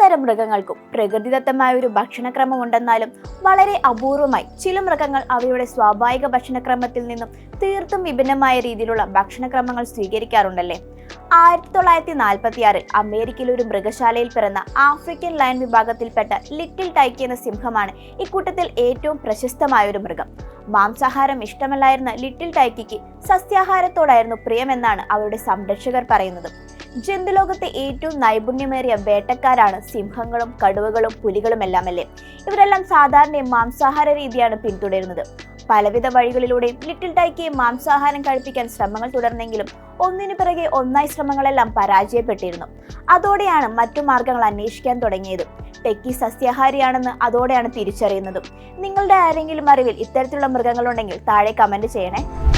തരം മൃഗങ്ങൾക്കും പ്രകൃതിദത്തമായ ഒരു ഭക്ഷണക്രമം ഉണ്ടെന്നാലും വളരെ അപൂർവമായി ചില മൃഗങ്ങൾ അവയുടെ സ്വാഭാവിക ഭക്ഷണക്രമത്തിൽ നിന്നും തീർത്തും വിഭിന്നമായ രീതിയിലുള്ള ഭക്ഷണക്രമങ്ങൾ സ്വീകരിക്കാറുണ്ടല്ലേ? ആയിരത്തി തൊള്ളായിരത്തി നാൽപ്പത്തി ആറിൽ അമേരിക്കയിലെ ഒരു മൃഗശാലയിൽ പിറന്ന ആഫ്രിക്കൻ ലയൺ വിഭാഗത്തിൽപ്പെട്ട ലിറ്റിൽ ടൈക്കി എന്ന സിംഹമാണ് ഇക്കൂട്ടത്തിൽ ഏറ്റവും പ്രശസ്തമായ ഒരു മൃഗം. മാംസാഹാരം ഇഷ്ടമല്ലായിരുന്ന ലിറ്റിൽ ടൈക്കിക്ക് സസ്യാഹാരത്തോടായിരുന്നു പ്രിയമെന്നാണ് അവരുടെ സംരക്ഷകർ പറയുന്നത്. ജന്തുലോകത്തെ ഏറ്റവും നൈപുണ്യമേറിയ വേട്ടക്കാരാണ് സിംഹങ്ങളും കടുവകളും പുലികളും എല്ലാം അല്ലേ ഇവരെല്ലാം സാധാരണ മാംസാഹാര രീതിയാണ് പിന്തുടരുന്നത്. പലവിധ വഴികളിലൂടെ ലിറ്റിൽ ടൈക്ക് മാംസാഹാരം കഴിപ്പിക്കാൻ ശ്രമങ്ങൾ തുടർന്നെങ്കിലും ഒന്നിനു പിറകെ ഒന്നായി ശ്രമങ്ങളെല്ലാം പരാജയപ്പെട്ടിരുന്നു. അതോടെയാണ് മറ്റു മാർഗങ്ങൾ അന്വേഷിക്കാൻ തുടങ്ങിയത്. ടെക്കി സസ്യാഹാരിയാണെന്ന് അതോടെയാണ് തിരിച്ചറിയുന്നതും. നിങ്ങളുടെ ആരെങ്കിലും അറിവിൽ ഇത്തരത്തിലുള്ള മൃഗങ്ങളുണ്ടെങ്കിൽ താഴെ കമന്റ് ചെയ്യണേ.